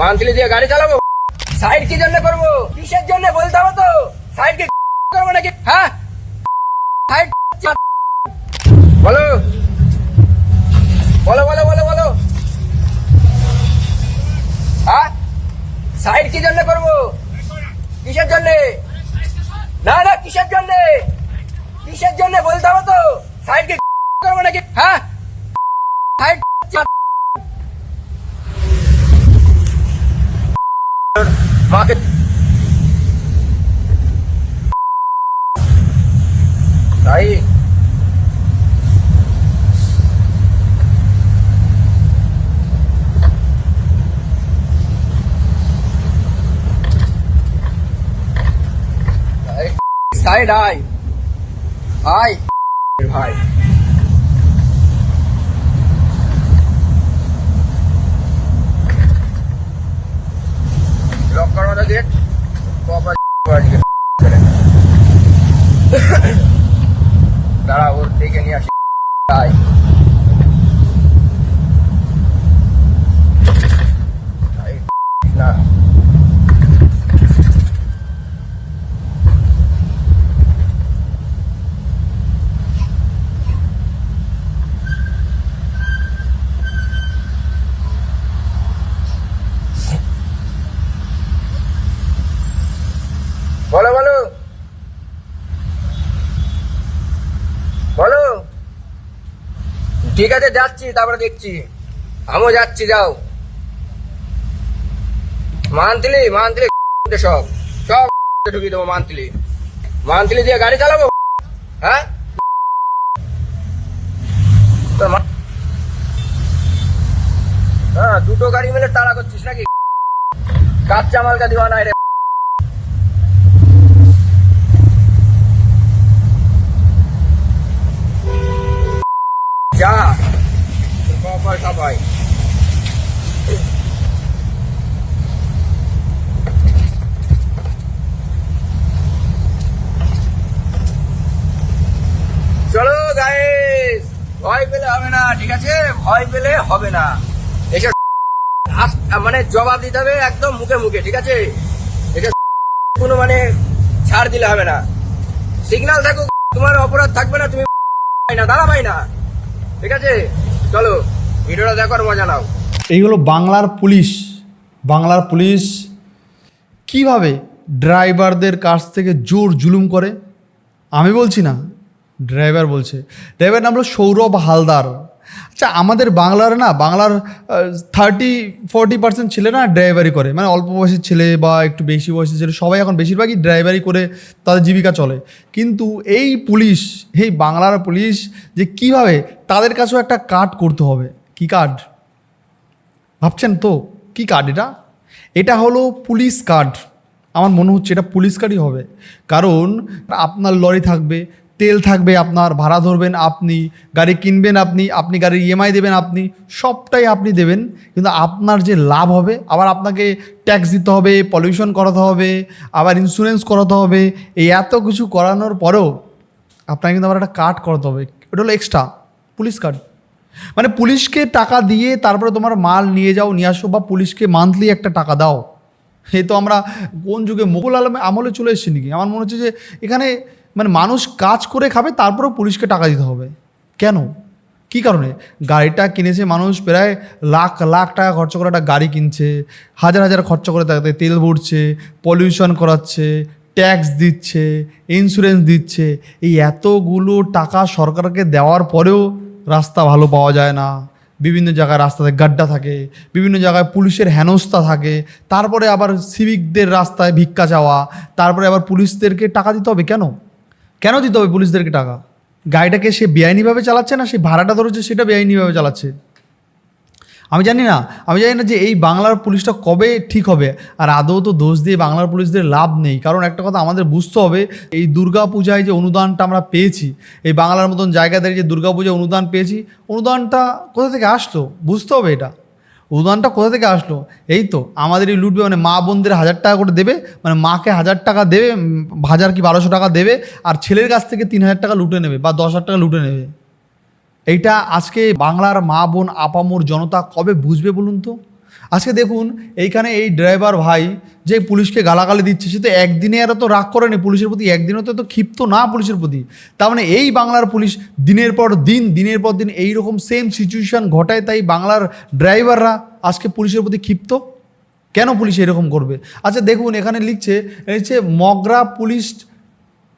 Monthly দিয়ে গাড়ি চালাবো? সাইড কি জন্য করব? কিসের জন্য বলতে হবে তো? সাইড কি করব নাকি? হ্যাঁ? সাইড বলো। বলো বলো বলো বলো। হ্যাঁ? সাইড কি জন্য করব? কিসের জন্য? না না, কিসের জন্য? কিসের জন্য বলতে হবে তো সাইড কি করব নাকি হ্যাঁ সাইড মাকে সাইড সাইড আয় আয় ভাই লক করো গেট দাঁড়া ওর থেকে নিয়ে আসি। আয় আয়, না বলো বলো বলো ঠিক আছে, যাচ্ছি, তারপরে দেখছি। আমিও যাচ্ছি, যাও। মান্থলি মান্থলি সব। সব ঢুকিয়ে দেবো মান্থলি। মান্থলি দিয়ে গাড়ি চালাবো? হ্যাঁ? হ্যাঁ দুটো গাড়ি মিলে তাড়া করছিস নাকি? কাচ্চা মালকা দিওয়া নাই রে। যা। সবাই। চলো ভয় পেলে হবে না, ঠিক আছে? ভয় পেলে হবে না। মানে জবাব দিতে হবে একদম মুখে মুখে, ঠিক আছে? কোনো মানে ছাড় দিলে হবে না। সিগন্যাল থাকুক, তোমার অপরাধ থাকবে না, তুমি না দাঁড়া পাই না। ঠিক আছে? চলো, ভিডিওটা দেখার মজা নাও। এই হলো বাংলার পুলিশ। বাংলার পুলিশ কীভাবে ড্রাইভারদের কাছ থেকে জোর জুলুম করে? আমি বলছি না, ড্রাইভার বলছে। ড্রাইভার নাম হলো সৌরভ হালদার। আচ্ছা আমাদের বাংলার না, বাংলার থার্টি ফোরটি পার্সেন্ট ছেলে না ড্রাইভারি করে। মানে অল্প বয়সের ছেলে বা একটু বেশি বয়সের ছেলে, সবাই এখন বেশিরভাগই ড্রাইভারি করে তাদের জীবিকা চলে। কিন্তু এই পুলিশ, এই বাংলার পুলিশ যে কীভাবে তাদের কাছেও একটা কার্ড করতে হবে? কি কার্ড ভাবছেন তো? কি কার্ড এটা? এটা হলো পুলিশ কার্ড আমার মনে হচ্ছে এটা পুলিশ কার্ডই হবে। কারণ আপনার লরি থাকবে তেল থাকবে আপনার, ভাড়া ধরবেন আপনি, গাড়ি কিনবেন আপনি আপনি গাড়ির ইএমআই দেবেন আপনি, সবটাই আপনি দেবেন। কিন্তু আপনার যে লাভ হবে, আবার আপনাকে ট্যাক্স দিতে হবে পলিউশন করাতে হবে, আবার ইন্স্যুরেন্স করাতে হবে, এই এত কিছু করানোর পরেও আপনাকে কিন্তু আবার একটা কার্ড করাতে হবে। ওটা হলো এক্সট্রা পুলিশ কার্ড মানে পুলিশকে টাকা দিয়ে তারপরে তোমার মাল নিয়ে যাও, নিয়ে আসো, বা পুলিশকে মান্থলি একটা টাকা দাও। এই তো আমরা কোন যুগে মোগল আলমে আমলে চলে এসেছি নাকি? আমার মনে হচ্ছে যে এখানে মানে মানুষ কাজ করে খাবে, তারপরেও পুলিশকে টাকা দিতে হবে। কেন? কি কারণে? গাড়িটা কিনেছে মানুষ, প্রায় লাখ লাখ টাকা খরচ করে একটা গাড়ি কিনছে। হাজার হাজার খরচ করে তাতে তেল ভরছে, পলিউশন করাচ্ছে, ট্যাক্স দিচ্ছে ইন্স্যুরেন্স দিচ্ছে। এই এতগুলো টাকা সরকারকে দেওয়ার পরেও রাস্তা ভালো পাওয়া যায় না। বিভিন্ন জায়গায় রাস্তাতে গাড্ডা থাকে, বিভিন্ন জায়গায় পুলিশের হেনস্থা থাকে। তারপরে আবার সিভিকদের রাস্তায় ভিক্ষা চাওয়া, তারপরে আবার পুলিশদেরকে টাকা দিতে হবে কেন? কেন দিতে হবে পুলিশদেরকে টাকা? গাড়িটাকে সে বেআইনিভাবে চালাচ্ছে না, সে ভাড়াটা ধরেছে, সেটা বেআইনিভাবে চালাচ্ছে? আমি জানি না, আমি জানি না যে এই বাংলার পুলিশটা কবে ঠিক হবে, আর আদৌ তো দোষ দিয়ে বাংলার পুলিশদের লাভ নেই। কারণ একটা কথা আমাদের বুঝতে হবে, এই দুর্গা পূজায় যে অনুদানটা আমরা পেয়েছি, এই বাংলার মতন জায়গা থেকে যে দুর্গা পূজায় অনুদান পেয়েছি, অনুদানটা কোথা থেকে আসলো? বুঝতে হবে এটা। অনুদানটা কোথা থেকে আসলো? এই তো আমাদের এই লুটবে মানে মা বোনদের হাজার টাকা করে দেবে মানে মাকে হাজার টাকা দেবে হাজার কি বারোশো টাকা দেবে, আর ছেলের কাছ থেকে তিন হাজার টাকা লুটে নেবে বা দশ হাজার টাকা লুটে নেবে। এইটা আজকে বাংলার মা বোন, আপামোর জনতা কবে বুঝবে বলুন তো? আজকে দেখুন, এইখানে এই ড্রাইভার ভাই যে পুলিশকে গালাগালি দিচ্ছে, সে তো একদিনে এরা তো রাগ করেনি পুলিশের প্রতি, একদিনও তো ক্ষিপ্ত না পুলিশের প্রতি। তার মানে এই বাংলার পুলিশ দিনের পর দিন, দিনের পর দিন এই রকম সেম সিচুয়েশান ঘটায়, তাই বাংলার ড্রাইভাররা আজকে পুলিশের প্রতি ক্ষিপ্ত? কেন পুলিশ এরকম করবে? আচ্ছা দেখুন, এখানে লিখছে হচ্ছে মগরা পুলিশ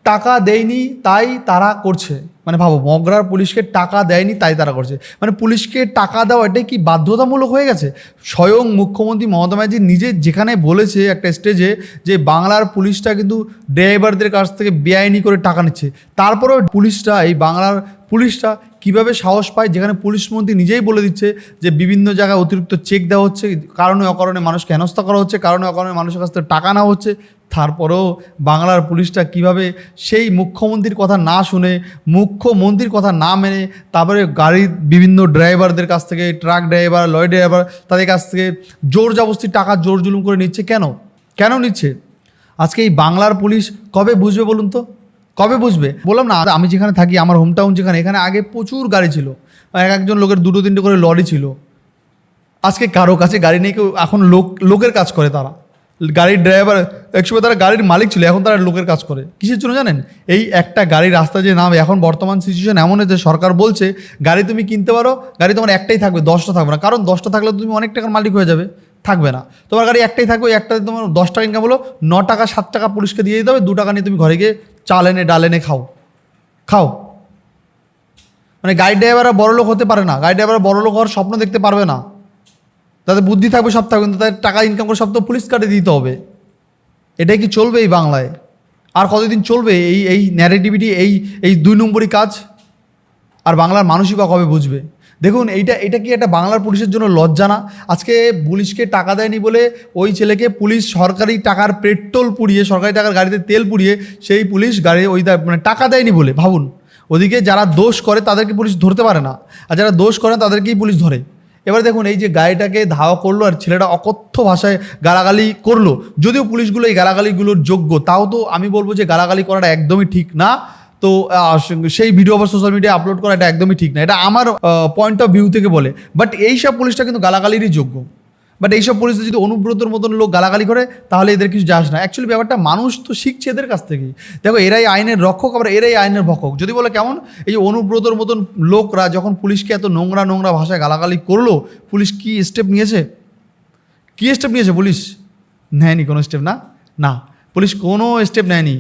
টাকা দেয়নি, তাই তারা করছে। মানে ভাবো, মগরার পুলিশকে টাকা দেয়নি, তাই তারা করছে। মানে পুলিশকে টাকা দেওয়া এটাই কি বাধ্যতামূলক হয়ে গেছে? স্বয়ং মুখ্যমন্ত্রী মমতা ব্যানার্জি নিজে যেখানে বলেছে একটা স্টেজে যে বাংলার পুলিশটা কিন্তু ড্রাইভারদের কাছ থেকে বেআইনি করে টাকা নিচ্ছে। তারপরেও পুলিশটা এই বাংলার পুলিশটা কীভাবে সাহস পায়, যেখানে পুলিশ মন্ত্রী নিজেই বলে দিচ্ছে যে বিভিন্ন জায়গায় অতিরিক্ত চেক দেওয়া হচ্ছে, কারণে অকারণে মানুষকে হেনস্থা করা হচ্ছে, কারণে অকারণে মানুষের কাছ থেকে টাকা নেওয়া হচ্ছে। তারপরেও বাংলার পুলিশটা কীভাবে সেই মুখ্যমন্ত্রীর কথা না শুনে, মুখ্যমন্ত্রীর কথা না মেনে, তারপরে গাড়ির বিভিন্ন ড্রাইভারদের কাছ থেকে ট্রাক ড্রাইভার লয় ড্রাইভার তাদের কাছ থেকে জোর জবস্তি টাকা জোর জুলুম করে নিচ্ছে কেন? কেন নিচ্ছে? আজকে এই বাংলার পুলিশ কবে বুঝবে বলুন তো? কবে বুঝবে? বললাম, না, আমি যেখানে থাকি, আমার হোম টাউন যেখানে, এখানে আগে প্রচুর গাড়ি ছিল। এক একজন লোকের দুটো তিনটে করে লরি ছিল। আজকে কারও কাছে গাড়ি নেই, কেউ, এখন লোক, লোকের কাজ করে তারা। গাড়ির ড্রাইভার একসময় তারা গাড়ির মালিক ছিল, এখন তারা লোকের কাজ করে। কিসের জন্য জানেন? এই একটা গাড়ির রাস্তা যে নাম, এখন বর্তমান সিচুয়েশন এমন যে সরকার বলছে, গাড়ি তুমি কিনতে পারো, গাড়ি তোমার একটাই থাকবে, দশটা থাকবে না। কারণ দশটা থাকলে তুমি অনেক টাকার মালিক হয়ে যাবে, থাকবে না। তোমার গাড়ি একটাই থাকবে একটাতে তোমার দশ টাকা ইনকাম হলো, ন টাকা, সাত টাকা পুলিশকে দিয়ে দিতে হবে, দু টাকা নিয়ে তুমি ঘরে গিয়ে চাল এনে ডাল এনে খাও। খাও। মানে গাড়ি ড্রাইভাররা বড় লোক হতে পারে না। গাড়ি ড্রাইভার বড় লোক হওয়ার স্বপ্ন দেখতে পারবে না। তাদের বুদ্ধি থাকবে, সব থাকবে, কিন্তু তাদের টাকা ইনকাম করে সব তো পুলিশ কাটে দিতে হবে। এটাই কি চলবে এই বাংলায়? আর কতদিন চলবে এই এই ন্যারেটিভিটি এই এই দুই নম্বরই কাজ? আর বাংলার মানুষই বা কবে বুঝবে? দেখুন, এইটা এটা কি একটা বাংলার পুলিশের জন্য লজ্জা না? আজকে পুলিশকে টাকা দেয়নি বলে ওই ছেলেকে পুলিশ সরকারি টাকার পেট্রোল পুড়িয়ে, সরকারি টাকার গাড়িতে তেল পুড়িয়ে সেই পুলিশ গাড়ি ওই মানে টাকা দেয়নি বলে, ভাবুন। ওদিকে যারা দোষ করে তাদেরকে পুলিশ ধরতে পারে না। আর যারা দোষ করে তাদেরকেই পুলিশ ধরে। এবার দেখুন, এই যে গাড়িটাকে ধাওয়া করল আর ছেলেটা অকথ্য ভাষায় গালাগালি করল, যদিও পুলিশগুলো এই গালাগালিগুলোর যোগ্য, তাও তো আমি বলব যে গালাগালি করাটা একদমই ঠিক না। তো সেই ভিডিও আবার সোশ্যাল মিডিয়ায় আপলোড করা এটা একদমই ঠিক না। এটা আমার পয়েন্ট অফ ভিউ থেকে বলে। বাট এইসব পুলিশটা কিন্তু গালাগালিরই যোগ্য। বাট এইসব পুলিশে যদি অনুব্রতর মতন লোক গালাগালি করে, তাহলে এদের কিছু যাস না। অ্যাকচুয়ালি ব্যাপারটা মানুষ তো শিখছে এদের কাছ থেকেই। দেখো, এরাই আইনের রক্ষক, আবার এরাই আইনের ভক্ষক। যদি বলে কেমন? এই অনুব্রতর মতন লোকরা যখন পুলিশকে এত নোংরা নোংরা ভাষায় গালাগালি করল পুলিশ কি স্টেপ নিয়েছে? কী স্টেপ নিয়েছে পুলিশ? নেয়নি কোনো স্টেপ না? না। পুলিশ কোনো স্টেপ নেয়নি।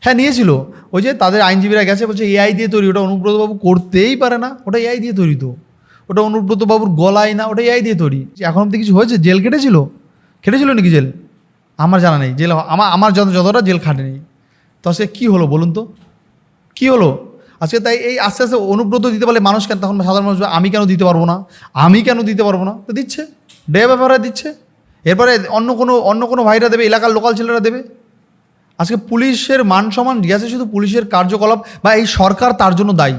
হ্যাঁ নিয়েছিল। ওই যে তাদের আইনজীবীরা গেছে, বলছে এআই দিয়ে তৈরি, ওটা অনুব্রতবাবু করতেই পারে না, ওটা এআই দিয়ে তৈরি তো। ওটা অনুব্রতবাবুর গলায় না, ওটা এআই দিয়ে তৈরি। এখন অব্দি কিছু হয়েছে? জেল কেটেছিল কেটেছিল নাকি জেল? আমার জানা নেই। জেল, আমার আমার যত, যতটা জেল খাটেনি। তো সে কী হলো বলুন তো? কী হলো? আজকে তাই এই আস্তে আস্তে অনুব্রত দিতে পারলে মানুষ কেন? তখন সাধারণ মানুষ আমি কেন দিতে পারব না? আমি কেন দিতে পারব না? তো দিচ্ছে। ডে ব্যাপারে দিচ্ছে। এরপরে অন্য কোনো অন্য কোনো ভাইরা দেবে, এলাকার লোকাল ছেলেরা দেবে। আজকে পুলিশের মান সম্মান গেছে শুধু পুলিশের কার্যকলাপ বা এই সরকার তার জন্য দায়ী।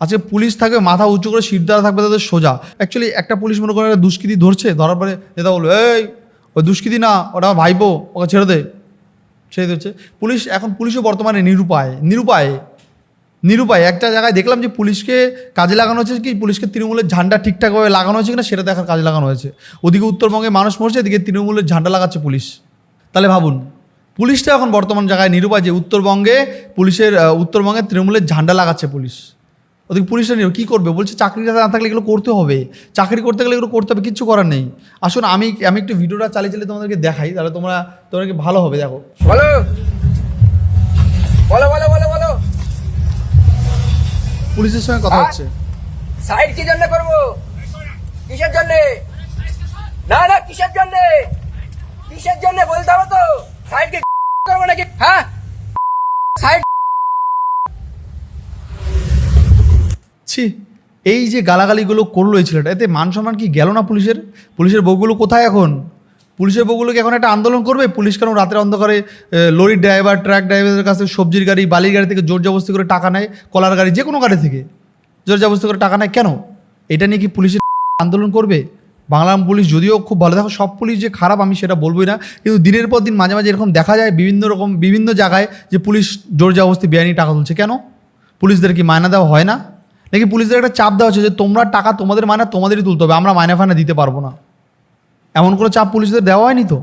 আজকে পুলিশ থাকবে মাথা উঁচু করে সিট শিরদারা থাকবে তাদের সোজা। অ্যাকচুয়ালি একটা পুলিশ মনে করে দুষ্কৃতি ধরছে, ধরার পরে নেতা বলবে এই, ওই দুষ্কৃতি না, ওটা ভাইবো ওকে ছেড়ে দে। ছেড়ে দিচ্ছে। পুলিশ এখন পুলিশও বর্তমানে নিরুপায় নিরুপায় নিরুপায়। একটা জায়গায় দেখলাম যে পুলিশকে কাজে লাগানো হয়েছে কি, পুলিশকে তৃণমূলের ঝান্ডা ঠিকঠাকভাবে লাগানো হয়েছে কিনা সেটা দেখার কাজে লাগানো হয়েছে। ওদিকে উত্তরবঙ্গে মানুষ মরছে, এদিকে তৃণমূলের ঝান্ডা লাগাচ্ছে পুলিশ। তাহলে ভাবুন পুলিশটা এখন বর্তমান জায়গায় নিরুপায় যে উত্তরবঙ্গে পুলিশের উত্তরবঙ্গে তৃণমূলের ঝান্ডা লাগাচ্ছে পুলিশ। ওদিকে পুলিশটা নিয়ে কী করবে? বলছে চাকরিটা না থাকলে এগুলো করতে হবে। চাকরি করতে গেলে এগুলো করতে হবে কিচ্ছু করার নেই। আসুন আমি আমি একটু ভিডিওটা চালিয়ে চালিয়ে তোমাদেরকে দেখাই তাহলে তোমরা তোমাদেরকে ভালো হবে দেখো। বলো। বলো বলো বলো বলো। পুলিশের সঙ্গে কথা? হচ্ছে। সাইড কি জন্য করব? কিসের জন্য? না না কিসের জন্য? কিসের জন্য বলতে হবে তো? হ্যাঁ? ছি, এই যে গালাগালিগুলো করল এই ছেলেটা, এতে মান সম্মান কি গেল না পুলিশের? পুলিশের বউগুলো কোথায় এখন? পুলিশের বউগুলো কি এখন একটা আন্দোলন করবে? পুলিশ কেন রাতের অন্ধকারে লরির ড্রাইভার ট্রাক ড্রাইভারের কাছে সবজির গাড়ি, বালির গাড়ি থেকে জোর জবস্তি করে টাকা নেয়, কলার গাড়ি, যে কোনো গাড়ি থেকে জোর জবস্তি করে টাকা নেয়, কেন? এটা নিয়ে কি পুলিশের আন্দোলন করবে? বাংলা পুলিশ যদিও খুব ভালো, দেখো সব পুলিশ যে খারাপ, আমি সেটা বলবোই না, কিন্তু দিনের পর দিন মাঝে মাঝে এরকম দেখা যায় বিভিন্ন রকম, বিভিন্ন জায়গায় যে পুলিশ জোর জবস্তি বেআইনি টাকা তুলছে। কেন? পুলিশদের কি মায়না দেওয়া হয় না? নাকি পুলিশদের একটা চাপ দেওয়া হচ্ছে যে তোমরা টাকা তোমাদের মায়না, তোমাদেরই তুলতে হবে, আমরা মায়না ফায়না দিতে পারব না। এমন কোনো চাপ পুলিশদের দেওয়া হয়নি তো?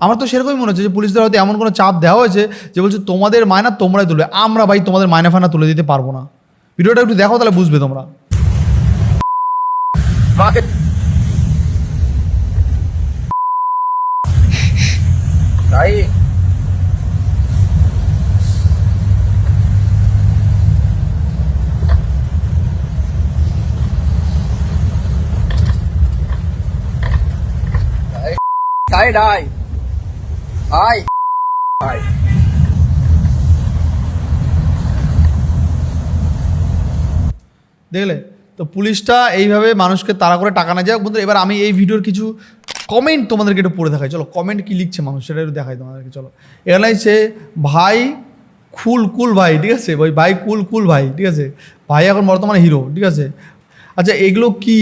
আমার তো সেরকমই মনে হচ্ছে যে পুলিশদের হয়তো এমন কোনো চাপ দেওয়া হয়েছে যে বলছে তোমাদের মায়না তোমরাই তুলবে, আমরা ভাই তোমাদের মায়না ফায়না তুলে দিতে পারব না। ভিডিওটা একটু দেখো, তাহলে বুঝবে তোমরা। আয় আয় দেখলে? তো পুলিশটা এইভাবে মানুষকে তাড়া করে টাকা না যায় বন্ধু এবার আমি এই ভিডিওর কিছু কমেন্ট তোমাদেরকে একটু পড়ে দেখাই। চলো কমেন্ট কি লিখছে মানুষ, সেটা একটু দেখাই তোমাদেরকে, চলো। এখানে হচ্ছে ভাই কুল কুল ভাই ঠিক আছে? ওই ভাই কুল কুল ভাই ঠিক আছে? ভাই এখন বর্তমানে হিরো ঠিক আছে? আচ্ছা এগুলো কি?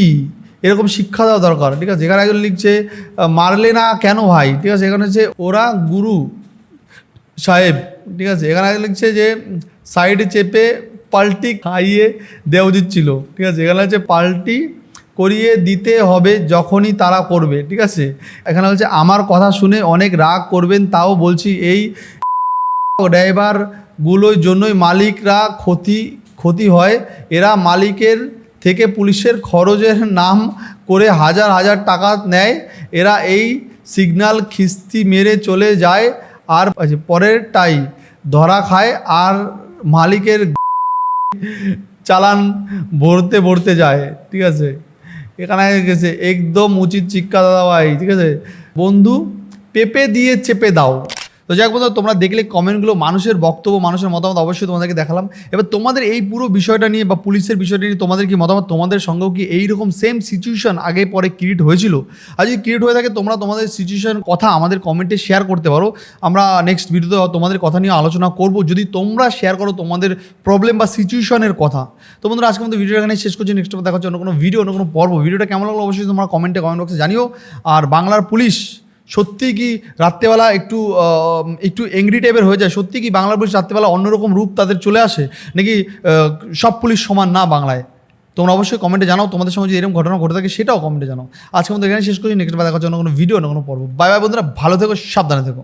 এরকম শিক্ষা দেওয়া দরকার, ঠিক আছে? এখানে একজন লিখছে, মারলে না কেন ভাই ঠিক আছে? এখানে হচ্ছে, ওরা গুরু সাহেব ঠিক আছে? এখানে একজন লিখছে যে, সাইডে চেপে পাল্টি খাইয়ে দেওয়া উচিত ছিল ঠিক আছে? এখানে হচ্ছে, পাল্টি করিয়ে দিতে হবে যখনই তারা করবে ঠিক আছে? এখানে বলছে আমার কথা শুনে অনেক রাগ করবেন তাও বলছি এই ড্রাইভারগুলোর জন্যই মালিকরা ক্ষতি ক্ষতি হয়। এরা মালিকের থেকে পুলিশের খরচের নাম করে হাজার হাজার টাকা নেয়। এরা এই সিগন্যাল খিস্তি মেরে চলে যায় আর আচ্ছা, পরেরটাই ধরা খায় আর মালিকের চালান ভরতে ভরতে যায় ঠিক আছে? এখানে গেছে একদম উচিত শিক্ষা দাদা ভাই ঠিক আছে? বন্ধু পেপে দিয়ে চেপে দাও। তো যাক বন্ধু তোমরা দেখলে কমেন্টগুলো, মানুষের বক্তব্য, মানুষের মতামত অবশ্যই তোমাদেরকে দেখালাম। এবার তোমাদের এই পুরো বিষয়টা নিয়ে বা পুলিশের বিষয়টা নিয়ে তোমাদের কি মতামত? তোমাদের সঙ্গেও কি এইরকম সেম সিচুয়েশন আগে পরে ক্রিয়েট হয়েছিল? আর যদি ক্রিয়েট হয়ে থাকে, তোমরা তোমাদের সিচুয়েশন কথা আমাদের কমেন্টে শেয়ার করতে পারো। আমরা নেক্সট ভিডিওতে তোমাদের কথা নিয়ে আলোচনা করব। যদি তোমরা শেয়ার করো তোমাদের প্রবলেম বা সিচুয়েশনের কথা। তো বন্ধুরা আজকে মতো ভিডিও এখানে শেষ করছি। নেক্সট দেখা হচ্ছে অন্য কোনো ভিডিও অন্য কোনো পর্ব। ভিডিওটা কেমন লাগল অবশ্যই তোমরা কমেন্টে কমেন্ট বক্সে জানিও। আর বাংলার পুলিশ সত্যি কি রাত্রেবেলা একটু একটু এংরি টাইপের হয়ে যায়? সত্যি কি বাংলা পুলিশ রাত্রেবেলা অন্যরকম রূপ তাদের চলে আসে? নাকি সব পুলিশ সমান না বাংলায়? তোমরা অবশ্যই কমেন্টে জানাও। তোমাদের সঙ্গে যদি এরকম ঘটনা ঘটে থাকে, সেটাও কমেন্টে জানাও। আজকে আমাদের এখানে শেষ করছি। নেক্সট বার দেখার জন্য কোনো ভিডিও না কোনো পর্ব। বাই বাই বন্ধুরা। ভালো থেকো, সাবধানে থেকো।